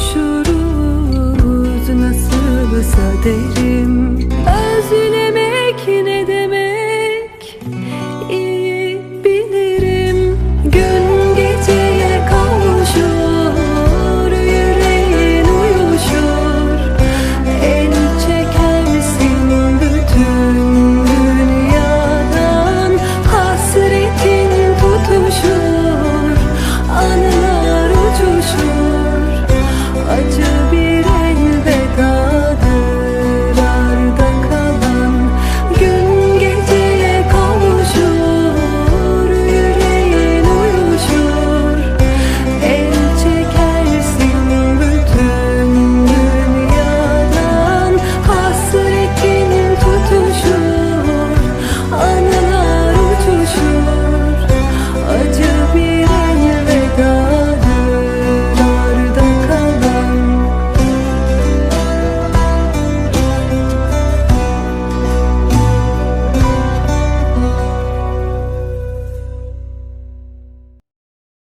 kavuşuruz Nasılsa derim